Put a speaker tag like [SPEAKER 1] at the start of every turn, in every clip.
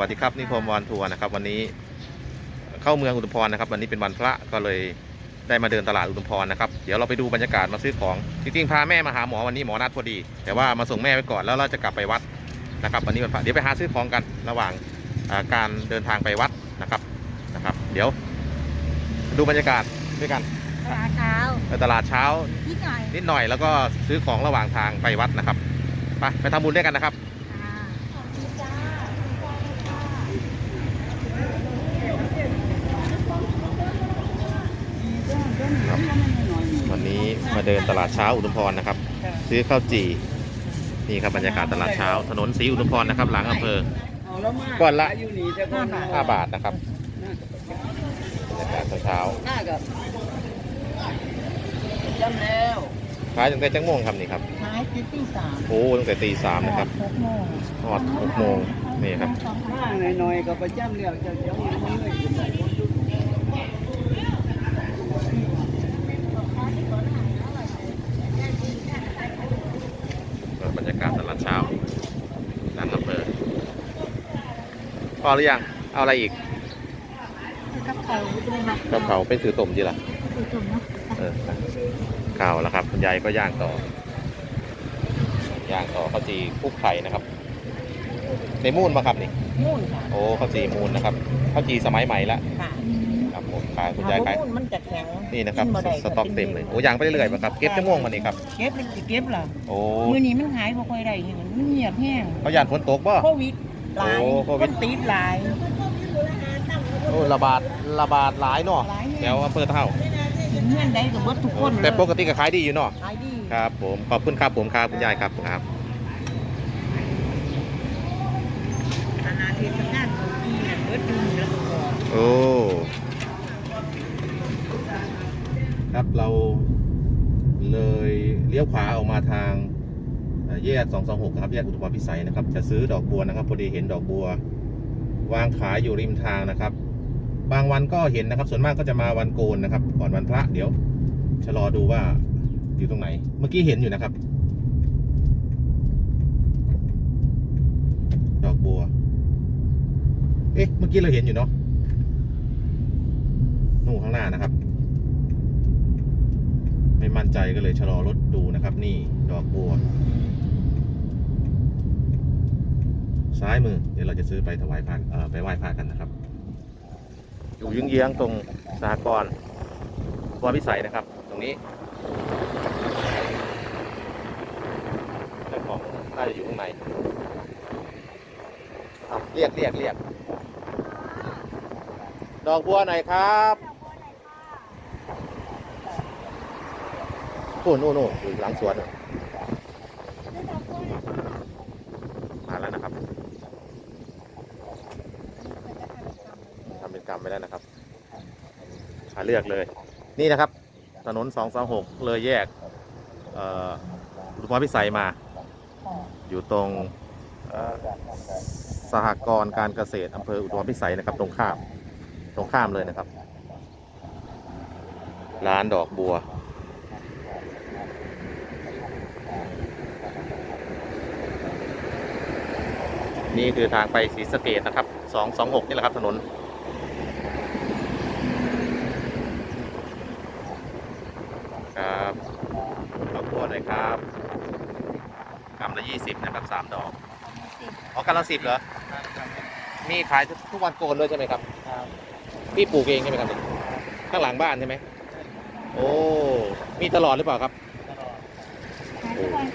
[SPEAKER 1] วัสดีครับนี่พรมวอนทัวร์นะครับ วันนี้เข้าเมืองอุทุมพรนะครับ วันนี้เป็นวันพระก็เลยได้มาเดินตลาดอุทุมพรนะครับเดี๋ยวเราไปดูบรรยากาศมาซื้อของจริงๆพาแม่มาหาหมอวันนี้หมอนัดพอดี แต่ว่ามาส่งแม่ไว้ก่อนแล้วเราจะกลับไปวัดนะครับ วันนี้วันพระเดี๋ยวไปหาซื้อของกันระหว่างอ่าการเดินทางไปวัดนะครับนะครับ เดี๋ยว ดูบรรยากาศด้วยกัน
[SPEAKER 2] ตลาดเช้า
[SPEAKER 1] ไปตลาดเช้า
[SPEAKER 2] นิดหน่อย
[SPEAKER 1] นิดหน่อยแล้วก็ซื้อของระหว่างทางไปวัดนะครับไปไปทำบุญด้วยกันนะครับ
[SPEAKER 2] อ่าขอบคุณจ้า
[SPEAKER 1] ครับวันนี้มาเดินตลาดเช้าอุดมพรนะครับ ซื้อข้าวจี่นี่ครับบรรยากาศตลาดเช้า ถนนศรีอุดมพรนะครับ หลังอำเภอก้อนละ
[SPEAKER 3] อยู่นี่แต่ก้อน
[SPEAKER 1] 5บาทนะครับบรรยากาศเช้า
[SPEAKER 3] ห้ากับจำแล้ว
[SPEAKER 1] ๆขายตั้งแต่จังโมงครับนี่ครับ
[SPEAKER 2] ท้ายติดที่สาม
[SPEAKER 1] โอ้ตั้งแต่ตีสามนะครับ
[SPEAKER 2] หกโมง
[SPEAKER 1] ทอดหกโมงนี่ครับ
[SPEAKER 3] ห้าหน่อยๆก็ประจำแล้วจะเดี๋ยวมันเลยอยู่ไหน
[SPEAKER 1] บรรยากาศตลาดเช้าหลังอำเภอพ อหรือยัง เอาอะไรอีก
[SPEAKER 2] คือกระเพราด้วยนะ
[SPEAKER 1] กระเพราไปซื้อต้มดีละ
[SPEAKER 2] คือจุ่มเนาะ
[SPEAKER 1] เออข้าวแล้วครับ คุณยายก็ย่างต่อย่างต่อข้าวจีคลุกไข่นะครับในมูนมาครับนี่
[SPEAKER 2] มุ่นค่ะ
[SPEAKER 1] โอ้ข้าวจีมูนนะครับข้าวจีสมัยใหม่ละ
[SPEAKER 2] ค่ะ
[SPEAKER 1] ครับผมขายคุณยายขาย
[SPEAKER 2] มุ่นมันจะแข็ง
[SPEAKER 1] นี่นะครับ
[SPEAKER 2] กิบ่ได้
[SPEAKER 1] สต็อกเต็มเลยโอ้ย่างไปเรื่อยๆป่ะครับเก็บจะม่วงมานี่ครับ
[SPEAKER 2] เก็บเป็นสิเก็บเหรอ
[SPEAKER 1] โอ้
[SPEAKER 2] มื้อนี้มันขายบ่ค่อยได้เห็นมันเงียบแห้ง
[SPEAKER 1] เขาย่านฝนตกบ่
[SPEAKER 2] โควิด หลาย
[SPEAKER 1] โอ้โควิด
[SPEAKER 2] นติดหลาย
[SPEAKER 1] โอ้ระบาดระบาดหลายเนาะ
[SPEAKER 2] หลาย
[SPEAKER 1] แถวอำเภอเท่า
[SPEAKER 2] ถึงเงื่อนใดก็เบิดทุกคน
[SPEAKER 1] แต่ปก
[SPEAKER 2] เลย
[SPEAKER 1] ติก็ขายดีอยู่เนาะ
[SPEAKER 2] ขายดี
[SPEAKER 1] ครับผมขอบคุณครับผมครับคุณยายครับครับ
[SPEAKER 2] อาณาเทศกาลของปีน่ะเบิดดุมแล้วก็
[SPEAKER 1] โอ้ ครับเราเลยเลี้ยวขวาออกมาทางเอ่อ แยก226ครับแยกอุทุมพรพิสัยนะครับ จะซื้อดอกบัวนะครับ พอดีเห็นดอกบัว วางขายอยู่ริมทางนะครับ บางวันก็เห็นนะครับ ส่วนมากก็จะมาวันโกนนะครับ ก่อนวันพระเดี๋ยวชะลอดูว่าอยู่ตรงไหน เมื่อกี้เห็นอยู่นะครับ ดอกบัว เอ๊ะ เมื่อกี้เราเห็นอยู่เนาะนู่นข้างหน้านะครับ ไม่มั่นใจก็เลยชะลอรถดูนะครับ นี่ดอกบัว ซ้ายมือ เดี๋ยวเราจะซื้อไปถวายพระเอ่อไปไหว้พระกันนะครับ อยู่เยื้องๆตรงสหกรณ์วรพิสัยนะครับ ตรงนี้เจ้าของน่าจะอยู่ข้างในอะเรียกเรียกเรียกดอกบัวไหนอยครับโอ้โน่นโน่นอยู่หลังสวนน่ะมาแล้วนะครับ ทำเป็น กรรมไปแล้วนะครับหาเลือกเลย นี่นะครับ ถนน226เลยแยกเอ่ออุทุมพรพิสัยมา อยู่ตรงสหกรณ์การเกษตรอำเภออุทุมพรพิสัยนะครับ ตรงข้าม ตรงข้ามเลยนะครับ ร้านดอกบัว นี่คือทางไปศรีสะเกดนะครับ 226 นี่แหละครับถนน ครับดอกบัวหน่อยครับกำละยี่ สิบนะครับสามดอกอ๋อกำละสิบเหรอมีขายทุกวันโกนด้วยใช่ไหมครับพี่ปลูกเองใช่ไหมครับเนี่ยข้างหลังบ้านใช่ไหมโอ้มีตลอดหรือเปล่าครับ
[SPEAKER 2] ขายทุกวัน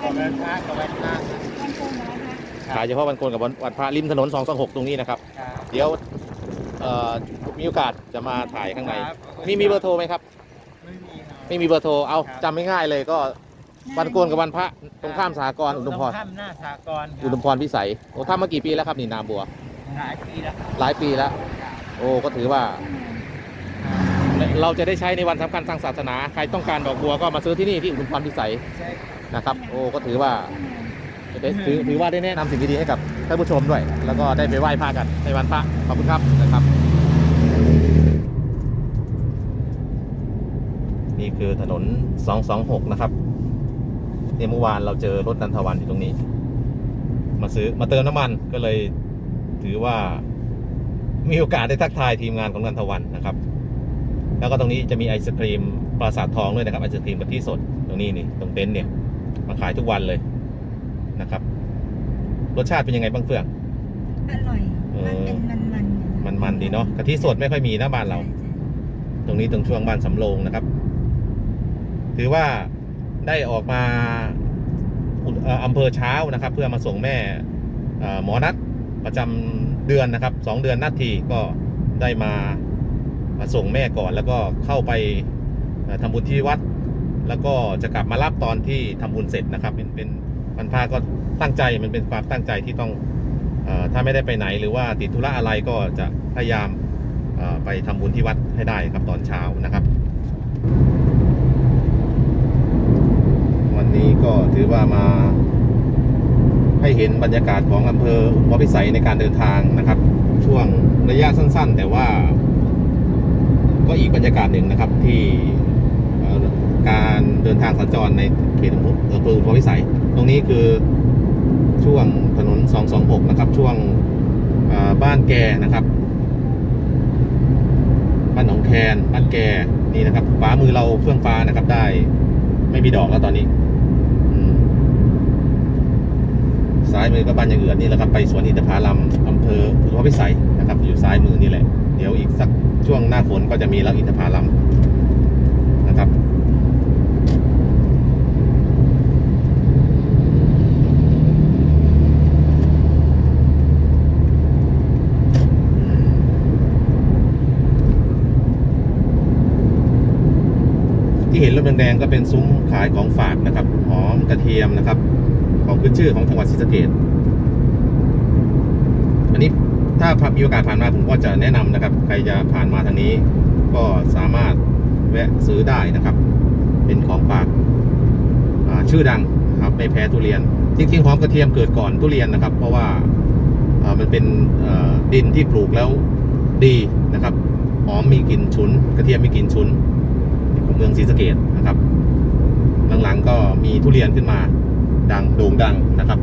[SPEAKER 3] ก็แม่ค้าก็แม่ค้า
[SPEAKER 2] วันโกนวันพระ
[SPEAKER 1] ขายเฉพาะวันโกนกับวันวันพระริมถนน226ตรงนี้นะครับ
[SPEAKER 3] ครับ
[SPEAKER 1] เดี๋ยวเอ่อมีโอกาสจะมาถ่ายข้างใน มีมีเบอร์โทรไหมครับ
[SPEAKER 3] ไม่มีครับ
[SPEAKER 1] ไม่มีเบอร์โทร เอาจำไม่ง่ายเลยก็ วันโกนกับวันพระตรงข้ามสหกรณ์อุดมพร
[SPEAKER 3] ข้ามหน้าสากรณ์ค
[SPEAKER 1] อุด
[SPEAKER 3] รับ
[SPEAKER 1] มพรพิสัยโอ้ทำมากี่ปีแล้วครับนี่นาบัว
[SPEAKER 3] หลายปีแล้ว
[SPEAKER 1] หลายปีแล้ว โอ้ก็ถือว่า เราจะได้ใช้ในวันสำคัญทางศาสนา ใครต้องการดอกบัวก็มาซื้อที่นี่ที่อุดมพรพิสัย
[SPEAKER 3] ใช่
[SPEAKER 1] นะครับ โอ้ก็ถือว่าจะได้ถือถือว่าได้แนะนำสิ่งดีๆให้กับท่านผู้ชมด้วย แล้วก็ได้ไปไหว้พระกันในวันพระขอบคุณครับนะครับ นี่คือถนน 226 นะครับ เนี่ยเมื่อวานเราเจอรถนันทวันอยู่ตรงนี้ มาซื้อมาเติมน้ำมันก็เลยถือว่ามีโอกาสได้ทักทายทีมงานของนันทวันนะครับ แล้วก็ตรงนี้จะมีไอศครีมปราสาททองด้วยนะครับไอศครีมกะทิสดตรงนี้นี่ตรงเต็นท์เนี่ยมาขายทุกวันเลยนะครับ รสชาติเป็นยังไงบ้างเฟื่อง
[SPEAKER 2] อร่อย
[SPEAKER 1] เออ
[SPEAKER 2] มันเป็นมันๆ
[SPEAKER 1] มันๆดีเนาะกะทิสดไม่ค่อยมีนะบ้านเรา ตรงนี้ตรงช่วงบ้านสำโรงนะครับ ถือว่า ได้ออกมาอำเภอเช้านะครับ เพื่อมาส่งแม่หมอนัดประจำเดือนนะครับสองเดือนนัดทีก็ได้มามาส่งแม่ก่อนแล้วก็เข้าไปเอ่อทำบุญที่วัด แล้วก็จะกลับมารับตอนที่ทำบุญเสร็จนะครับ เป็นเป็นวันพาก็ตั้งใจมันเป็นความตั้งใจที่ต้องอถ้าไม่ได้ไปไหนหรือว่าติดธุระอะไรก็จะพยายามไปทำบุญที่วัดให้ได้ครับตอนเช้านะครับ วั นี้ก็ถือว่ามา ให้เห็นบรรยากาศของอำเภออุปพิสัยในการเดินทางนะครับ ช่วงระยะสั้น ๆ แต่ว่า ก็อีกบรรยากาศหนึ่งนะครับที่การเดินทางสัญจรในเขตอำเภอพิสัย ตรงนี้คือช่วงถนน 226 นะครับ ช่วงบ้านแกนะครับบ้านหนองแคนบ้านแกนี่นะครับฟ้ามือเราเฟื่องฟ้านะครับได้ไม่มีดอกแล้วตอนนี้อืมซ้ายมือก็บ้านอย่างอื่นนี่แหละครับไปสวนอินทผลัมอำเภออุทุมพิสัยนะครับ อยู่ซ้ายมือนี่แหละเดี๋ยวอีกสักช่วงหน้าฝนก็จะมีแล้วอินทผลัมนะครับที่เห็นรถแดงๆก็เป็นซุ้มขายของฝากนะครับหอมกระเทียมนะครับ ของขึ้นชื่อของจังหวัดศรีสะเกดอันนี้ถ้ามีโอกาสผ่านมาผมก็จะแนะนำนะครับ ใครจะผ่านมาทางนี้ ก็สามารถแวะซื้อได้นะครับ เป็นของฝากชื่อดังครับไม่แพ้ทุเรียน จริงๆหอมกระเทียมเกิดก่อนทุเรียนนะครับ เพราะว่ามันเป็นดินที่ปลูกแล้วดีนะครับหอมมีกลิ่นฉุน กระเทียมมีกลิ่นฉุนของเมืองศรีสะเกดนะครับ หลังๆก็มีทุเรียนขึ้นมา ดังโด่งดังนะครับ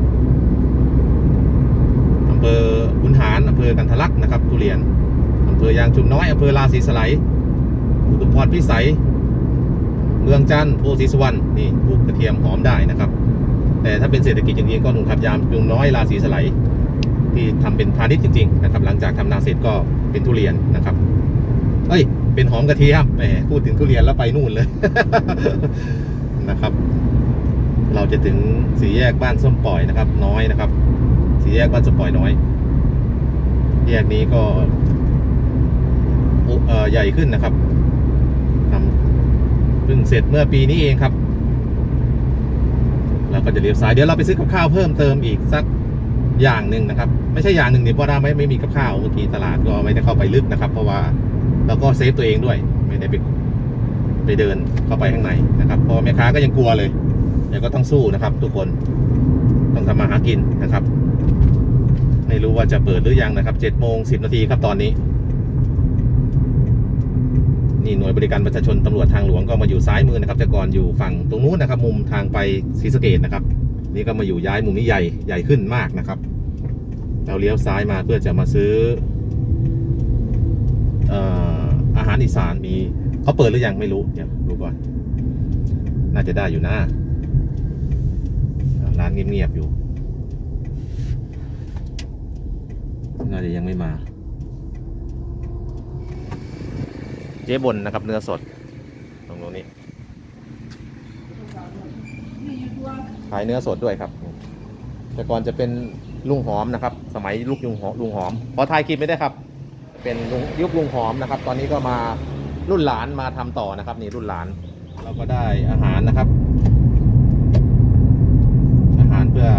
[SPEAKER 1] อำเภอขุนหารอำเภอกันทะลักนะครับ ทุเรียนอำเภอยางชุมน้อยอำเภอลาศรีสไลยอุทุมพรพิสัย เมืองจันทร์โพธิสวรรณนี่ปลูกกระเทียมหอมได้นะครับ แต่ถ้าเป็นเศรษฐกิจจริงๆก็หนุ่มขับยามยุงน้อยลาศรีสไลยที่ทำเป็นพาณิชย์จริงๆนะครับ หลังจากทำนาเสร็จก็เป็นทุเรียนนะครับเอ้ย เป็นหอมกระเทียมแหมพูดถึงทุเรียนแล้วไปนู่นเลยนะครับ เราจะถึงสี่แยกบ้านส้มปล่อยนะครับ น้อยนะครับ สี่แยกบ้านส้มปล่อยน้อย แยกนี้ก็เออใหญ่ขึ้นนะครับทำเพิ่งเสร็จเมื่อปีนี้เองครับเราก็จะเลี้ยวซ้ายเดี๋ยวเราไปซื้อกับข้าวเพิ่มเติมอีกสักอย่างหนึ่งนะครับ ไม่ใช่อย่างหนึ่งเดี๋ยเพราะเราไม่ไม่มีกับข้าวเมื่อกี้ตลาดก็ไม่ได้เข้าไปลึกนะครับ เพราะว่าแล้วก็เซฟตัวเองด้วย ไม่ได้ไปไปเดินเข้าไปข้างในนะครับเพราะแม่ค้าก็ยังกลัวเลย แต่ก็ต้องสู้นะครับ ทุกคนต้องทำมาหากินนะครับ ไม่รู้ว่าจะเปิดหรือยังนะครับเจ็ดโมงสิบนาทีครับตอนนี้ นี่หน่วยบริการประชาชนตำรวจทางหลวงก็มาอยู่ซ้ายมือนะครับแต่ก่อนอยู่ฝั่งตรงนู้นนะครับ มุมทางไปศรีสะเกดนะครับ นี่ก็มาอยู่ย้ายมุมนี้ใหญ่ใหญ่ขึ้นมากนะครับ เราเลี้ยวซ้ายมาเพื่อจะมาซื้อออาหารอีสานมีเขาเปิดหรือยังไม่รู้เดี๋ยวดูก่อน น่าจะได้อยู่นะานเงียบๆอยู่น่าจะยังไม่มา เจ๊บนนะครับ เนื้อสดตรงนี้ ขายเนื้อสดด้วยครับ แต่ก่อนจะเป็นลุงหอมนะครับ สมัยลูกลุงหอมลุงหอมขอถ่ายคลิปไม่ได้ครับ เป็นลุงยุคลุงหอมนะครับ ตอนนี้ก็มารุ่นหลานมาทำต่อนะครับ นี่รุ่นหลาน เราก็ได้อาหารนะครับ อาหารเพื่อ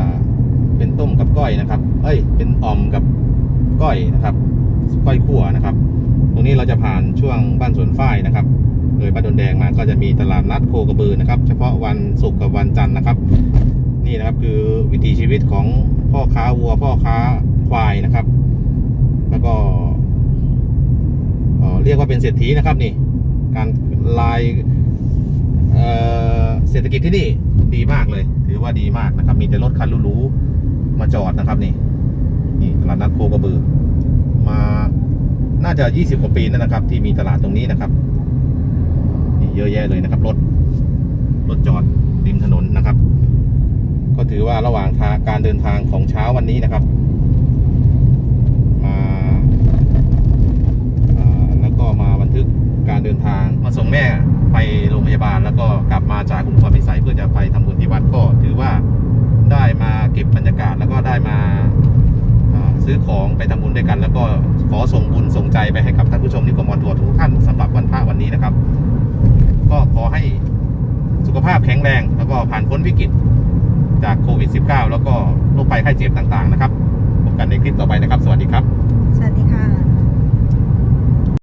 [SPEAKER 1] เป็นต้มกับก้ อยนะครับ เอ้ย เป็นอ่อมกับก้อยนะครับ ก้อยขั่วนะครับ ตรงนี้เราจะผ่านช่วงบ้านสวนฝ้ายนะครับเลยบ้านดนแดงมาก็จะมีตลาดนัดโคกระบือนะครับ เฉพาะวันศุกร์กับวันจันทร์นะครับ นี่นะครับคือวิถีชีวิตของพ่อค้าวัวพ่อค้าควายนะครับ แล้วก็เรียกว่าเป็นเศรษฐีนะครับนี่ การลายเเศรษฐกิจที่นี่ดีมากเลย ถือว่าดีมากนะครับ มีแต่รถคันหรูๆ มาจอดนะครับนี่นี่ตลาดนัดโคกระบือ มาน่าจะ 20 กว่าปีนั่นนะครับ ที่มีตลาดตรงนี้นะครับนี่เยอะแยะเลยนะครับ รถรถจอดริมถนนนะครับ ก็ถือว่าระหว่างทางการเดินทางของเช้าวันนี้นะครับมาาแล้วก็มาบันทึกการเดินทางมาส่งแม่ไปโรงพยาบาล แล้วก็กลับมาจากอุทุมพรพิสัยเพื่อจะไปทำบุญที่วัดก็ถือว่า ได้มาเก็บบรรยากาศแล้วก็ได้มาซื้อของไปทำบุญด้วยกัน แล้วก็ขอส่งบุญส่งใจไปให้กับท่านผู้ชมที่กมลทัวร์ทุกท่านสำหรับวันพระวันนี้นะครับ ก็ขอให้สุขภาพแข็งแรง แล้วก็ผ่านพ้นวิกฤตจากโควิด -19 แล้วก็โรคภัยไข้เจ็บต่างๆนะครับพบกันในคลิปต่อไปนะครับ สวัสดีครับ
[SPEAKER 2] สวัสดีค่ะ